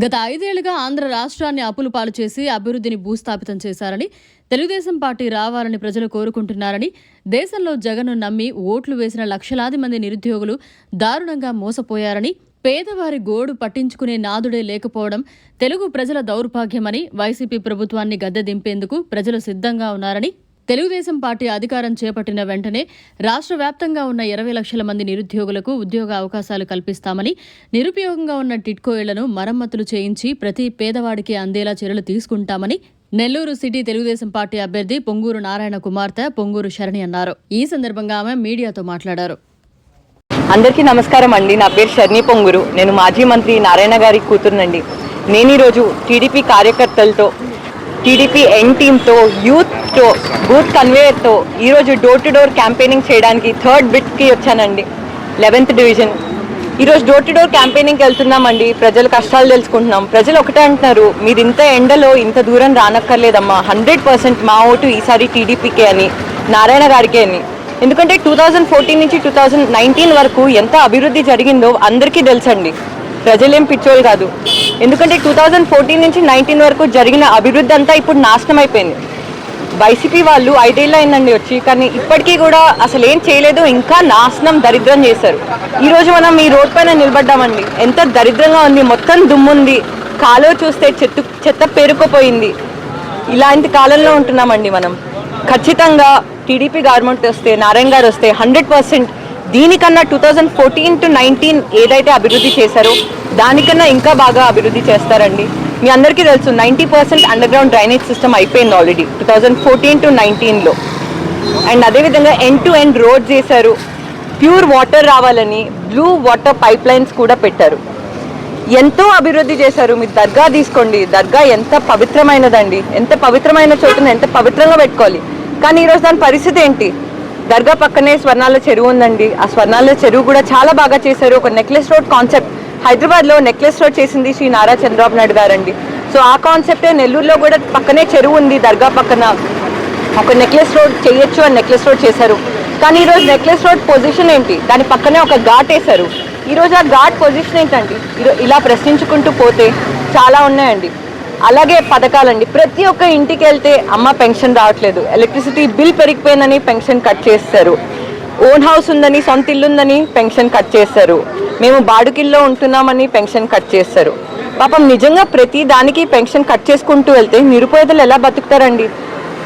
గత ఐదేళ్ళుగా ఆంధ్ర రాష్ట్రాన్ని అప్పులు పాలు చేసి అభివృద్ధిని భూస్థాపితం చేశారని తెలుగుదేశం పార్టీ రావాలని ప్రజలు కోరుకుంటున్నారని దేశంలో జగన్ను నమ్మి ఓట్లు వేసిన లక్షలాది మంది నిరుద్యోగులు దారుణంగా మోసపోయారని పేదవారి గోడు పట్టించుకునే నాదుడే లేకపోవడం తెలుగు ప్రజల దౌర్భాగ్యమని వైసీపీ ప్రభుత్వాన్ని గద్దె దింపేందుకు ప్రజలు సిద్ధంగా ఉన్నారని తెలుగుదేశం పార్టీ అధికారం చేపట్టిన వెంటనే రాష్ట్ర వ్యాప్తంగా ఉన్న ఇరవై లక్షల మంది నిరుద్యోగులకు ఉద్యోగ అవకాశాలు కల్పిస్తామని నిరుపయోగంగా ఉన్న టిట్కో ఇళ్ళను మరమ్మతులు చేయించి ప్రతి పేదవాడికి అందేలా చర్యలు తీసుకుంటామని నెల్లూరు సిటీ తెలుగుదేశం పార్టీ అభ్యర్థి పొంగూరు నారాయణ కుమార్తె పొంగూరు శరణి అన్నారు. ఈ సందర్భంగా ఆమె మీడియాతో మాట్లాడారు. అందరికీ నమస్కారం అండి. నా పేరు శరణి పొంగురు. నేను మాజీ మంత్రి నారాయణ గారి కూతురునండి. నేను ఈరోజు టీడీపీ కార్యకర్తలతో టీడీపీ ఎన్ టీమ్తో యూత్తో బూత్ కన్వేయర్తో ఈరోజు డోర్ టు డోర్ క్యాంపెయినింగ్ చేయడానికి థర్డ్ బిట్కి వచ్చానండి. లెవెన్త్ డివిజన్ ఈరోజు డోర్ టు డోర్ క్యాంపెయినింగ్కి వెళ్తున్నామండి. ప్రజల కష్టాలు తెలుసుకుంటున్నాం. ప్రజలు ఒకటే అంటున్నారు మీరు ఇంత ఎండలో ఇంత దూరం రానక్కర్లేదమ్మా. హండ్రెడ్ పర్సెంట్ మా ఓటు ఈసారి టీడీపీకే అని నారాయణ గారికే అని. ఎందుకంటే టూ థౌజండ్ ఫోర్టీన్ నుంచి టూ థౌజండ్ నైన్టీన్ వరకు ఎంత అభివృద్ధి జరిగిందో అందరికీ తెలుసండి. ప్రజలేం పిచ్చోళ్ళు కాదు. ఎందుకంటే టూ థౌజండ్ ఫోర్టీన్ నుంచి నైన్టీన్ వరకు జరిగిన అభివృద్ధి అంతా ఇప్పుడు నాశనం అయిపోయింది. వైసీపీ వాళ్ళు ఐదేళ్ళు అయిందండి వచ్చి కానీ ఇప్పటికీ కూడా అసలు ఏం చేయలేదు ఇంకా నాశనం దరిద్రం చేశారు. ఈరోజు మనం ఈ రోడ్ పైన నిలబడ్డామండి. ఎంత దరిద్రంగా ఉంది మొత్తం దుమ్ముంది కాలువ చూస్తే చెత్త చెత్త పేరుకుపోయింది. ఇలాంటి కాలంలో ఉంటున్నామండి మనం. ఖచ్చితంగా టీడీపీ గవర్నమెంట్ వస్తే నారాయణ గారు వస్తే హండ్రెడ్ పర్సెంట్ దీనికన్నా two thousand fourteen to nineteen ఏదైతే అభివృద్ధి చేశారో దానికన్నా ఇంకా బాగా అభివృద్ధి చేస్తారండి. మీ అందరికీ తెలుసు ninety percent underground drainage system అయిపోయింది already two thousand fourteen to నైన్టీన్లో అండ్ అదేవిధంగా ఎండ్ టు ఎండ్ రోడ్ చేశారు ప్యూర్ వాటర్ రావాలని బ్లూ వాటర్ పైప్ లైన్స్ కూడా పెట్టారు. ఎంతో అభివృద్ధి చేశారు మీరు దర్గా తీసుకోండి దర్గా ఎంత పవిత్రమైనదండి ఎంత పవిత్రమైన చోటును ఎంత పవిత్రంగా పెట్టుకోవాలి. కానీ ఈరోజు దాని పరిస్థితి ఏంటి? దర్గా పక్కనే స్వర్ణాల చెరువు ఉందండి. ఆ స్వర్ణాల చెరువు కూడా చాలా బాగా చేశారు. ఒక నెక్లెస్ రోడ్ కాన్సెప్ట్ హైదరాబాద్లో నెక్లెస్ రోడ్ చేసింది శ్రీ నారా చంద్రబాబు నాయుడు గారండి. సో ఆ కాన్సెప్టే నెల్లూరులో కూడా పక్కనే చెరువు ఉంది దర్గా పక్కన. ఒక నెక్లెస్ రోడ్ చేయొచ్చు అని నెక్లెస్ రోడ్ చేశారు. కానీ ఈరోజు నెక్లెస్ రోడ్ పొజిషన్ ఏంటి? దాని పక్కనే ఒక ఘాట్ వేశారు. ఈరోజు ఆ ఘాట్ పొజిషన్ ఏంటండి? ఇలా ప్రశ్నించుకుంటూ పోతే చాలా ఉన్నాయండి. అలాగే పథకాలండి. ప్రతి ఒక్క ఇంటికి వెళ్తే అమ్మ పెన్షన్ రావట్లేదు. ఎలక్ట్రిసిటీ బిల్ పెరిగిపోయిందని పెన్షన్ కట్ చేస్తారు. ఓన్ హౌస్ ఉందని సొంత ఇల్లు ఉందని పెన్షన్ కట్ చేస్తారు. మేము బాడుకిల్లో ఉంటున్నామని పెన్షన్ కట్ చేస్తారు. పాపం నిజంగా ప్రతి దానికి పెన్షన్ కట్ చేసుకుంటూ వెళ్తే నిరుపేదలు ఎలా బతుకుతారండి?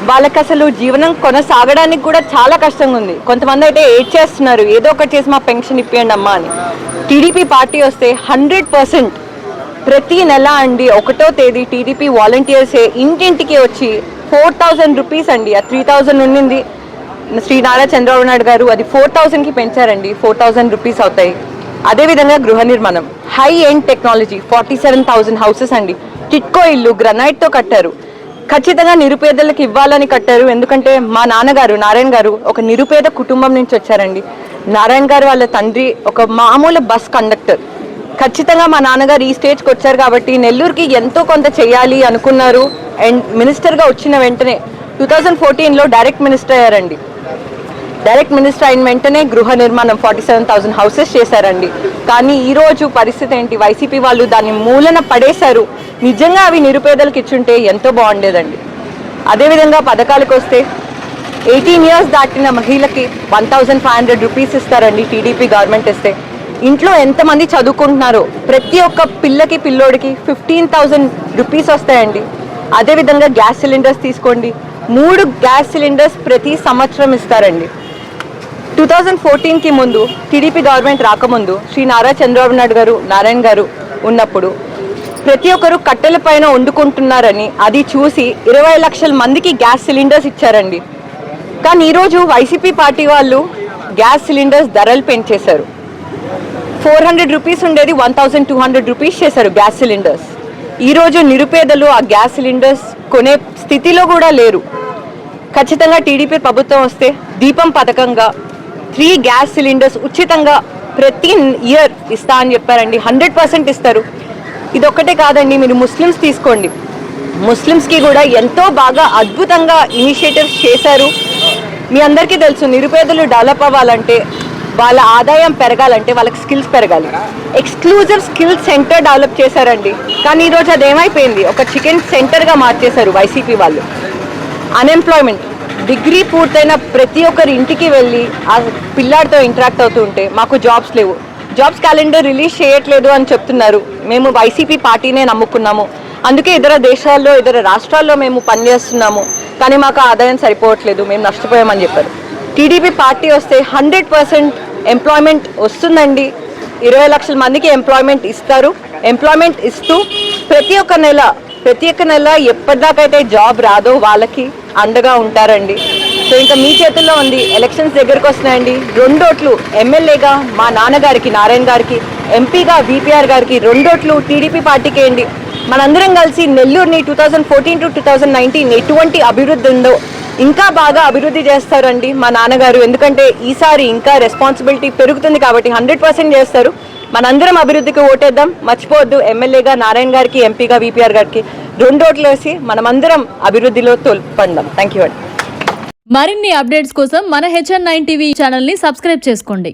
వాళ్ళకి అసలు జీవనం కొనసాగడానికి కూడా చాలా కష్టంగా ఉంది. కొంతమంది అయితే ఏడ్ చేస్తున్నారు ఏదో ఒకటి చేసి మా పెన్షన్ ఇప్పియండి అమ్మా అని. టీడీపీ పార్టీ వస్తే హండ్రెడ్ పర్సెంట్ ప్రతి నెల అండి ఒకటో తేదీ టీడీపీ వాలంటీర్స్ ఇంటింటికి వచ్చి ఫోర్ థౌజండ్ రూపీస్ అండి. ఆ త్రీ థౌజండ్ ఉండింది శ్రీ నారా చంద్రబాబు నాయుడు గారు అది ఫోర్ థౌజండ్కి పెంచారండి. ఫోర్ థౌజండ్ రూపీస్ అవుతాయి. అదేవిధంగా గృహ నిర్మాణం. High end technology forty seven thousand houses అండి. టిట్కో ఇల్లు గ్రనైట్తో కట్టారు. ఖచ్చితంగా నిరుపేదలకు ఇవ్వాలని కట్టారు. ఎందుకంటే మా నాన్నగారు నారాయణ గారు ఒక నిరుపేద కుటుంబం నుంచి వచ్చారండి. నారాయణ గారు వాళ్ళ తండ్రి ఒక మామూలు బస్ కండక్టర్ ఖచ్చితంగా మా నాన్నగారు ఈ స్టేజ్కి వచ్చారు కాబట్టి నెల్లూరుకి ఎంతో కొంత చేయాలి అనుకున్నారు. అండ్ మినిస్టర్గా వచ్చిన వెంటనే టూ థౌజండ్ ఫోర్టీన్లో డైరెక్ట్ మినిస్టర్ అయ్యారండి. డైరెక్ట్ మినిస్టర్ అయిన వెంటనే గృహ నిర్మాణం ఫార్టీ సెవెన్ థౌసండ్ హౌసెస్ చేశారండి. కానీ ఈరోజు పరిస్థితి ఏంటి? వైసీపీ వాళ్ళు దాన్ని మూలన పడేశారు. నిజంగా అవి నిరుపేదలకు ఇచ్చుంటే ఎంతో బాగుండేదండి. అదేవిధంగా పథకాలకు వస్తే ఎయిటీన్ ఇయర్స్ దాటిన మహిళకి one thousand five hundred rupees ఇస్తారండి టీడీపీ గవర్నమెంట్ ఇస్తే. ఇంట్లో ఎంతమంది చదువుకుంటున్నారో ప్రతి ఒక్క పిల్లకి పిల్లోడికి ఫిఫ్టీన్ థౌజండ్ రూపీస్ వస్తాయండి. అదేవిధంగా గ్యాస్ సిలిండర్స్ తీసుకోండి. మూడు గ్యాస్ సిలిండర్స్ ప్రతి సంవత్సరం ఇస్తారండి. టూ థౌజండ్ ఫోర్టీన్కి ముందు టీడీపీ గవర్నమెంట్ రాకముందు శ్రీ నారా చంద్రబాబు నాయుడు గారు నారాయణ గారు ఉన్నప్పుడు ప్రతి ఒక్కరు కట్టెల పైన వండుకుంటున్నారని అది చూసి ఇరవై లక్షల మందికి గ్యాస్ సిలిండర్స్ ఇచ్చారండి. కానీ ఈరోజు వైసీపీ పార్టీ వాళ్ళు గ్యాస్ సిలిండర్స్ ధరలు పెంచేశారు. ఫోర్ హండ్రెడ్ రూపీస్ ఉండేది one thousand two hundred rupees చేశారు గ్యాస్ సిలిండర్స్. ఈరోజు నిరుపేదలు ఆ గ్యాస్ సిలిండర్స్ కొనే స్థితిలో కూడా లేరు. ఖచ్చితంగా టీడీపీ ప్రభుత్వం వస్తే దీపం పథకంగా త్రీ గ్యాస్ సిలిండర్స్ ఉచితంగా ప్రతి ఇయర్ ఇస్తా అని చెప్పారండి. హండ్రెడ్ పర్సెంట్ ఇస్తారు. ఇది ఒక్కటే కాదండి మీరు ముస్లిమ్స్ తీసుకోండి. ముస్లిమ్స్కి కూడా ఎంతో బాగా అద్భుతంగా ఇనిషియేటివ్స్ చేశారు. మీ అందరికీ తెలుసు నిరుపేదలు డెవలప్ అవ్వాలంటే వాళ్ళ ఆదాయం పెరగాలంటే వాళ్ళకి స్కిల్స్ పెరగాలి. ఎక్స్క్లూజివ్ స్కిల్ సెంటర్ డెవలప్ చేశారండి. కానీ ఈరోజు అది ఏమైపోయింది? ఒక చికెన్ సెంటర్గా మార్చేశారు వైసీపీ వాళ్ళు. అన్ఎంప్లాయ్మెంట్ డిగ్రీ పూర్తయిన ప్రతి ఒక్కరి ఇంటికి వెళ్ళి ఆ పిల్లాడితో ఇంటరాక్ట్ అవుతూ ఉంటే మాకు జాబ్స్ లేవు. జాబ్స్ క్యాలెండర్ రిలీజ్ చేయట్లేదు అని చెప్తున్నారు. మేము వైసీపీ పార్టీనే నమ్ముకున్నాము. అందుకే ఇతర దేశాల్లో ఇతర రాష్ట్రాల్లో మేము పనిచేస్తున్నాము. కానీ మాకు ఆదాయం సరిపోవట్లేదు. మేము నష్టపోయామని చెప్పారు. టీడీపీ పార్టీ వస్తే హండ్రెడ్ పర్సెంట్ ఎంప్లాయ్మెంట్ వస్తుందండి. ఇరవై లక్షల మందికి ఎంప్లాయ్మెంట్ ఇస్తారు. ఎంప్లాయ్మెంట్ ఇస్తూ ప్రతి ఒక్క నెల ప్రతి ఒక్క నెల ఎప్పటిదాకైతే జాబ్ రాదో వాళ్ళకి అండగా ఉంటారండి. సో ఇంకా మీ చేతుల్లో ఉంది. ఎలక్షన్స్ దగ్గరకు వస్తున్నాయండి. రెండోట్లు ఎమ్మెల్యేగా మా నాన్నగారికి నారాయణ గారికి ఎంపీగా బీపీఆర్ గారికి రెండోట్లు టీడీపీ పార్టీకి వేయండి. మనందరం కలిసి నెల్లూరుని two thousand fourteen to two thousand nineteen ఎటువంటి అభివృద్ధి ఉందో ఇంకా బాగా అభివృద్ధి చేస్తారండి మా నాన్నగారు. ఎందుకంటే ఈసారి ఇంకా రెస్పాన్సిబిలిటీ పెరుగుతుంది కాబట్టి హండ్రెడ్ పర్సెంట్ చేస్తారు. మనందరం అభివృద్ధికి ఓటేద్దాం. మర్చిపోవద్దు ఎమ్మెల్యేగా నారాయణ గారికి ఎంపీగా విపిఆర్ గారికి రెండు ఓట్లు వేసి మనమందరం అభివృద్ధిలో తోల్పందాం థ్యాంక్ యూ అండి. మరిన్ని అప్డేట్స్ కోసం మన హెచ్ఎన్ నైన్ టీవీ ఛానల్ని సబ్స్క్రైబ్ చేసుకోండి.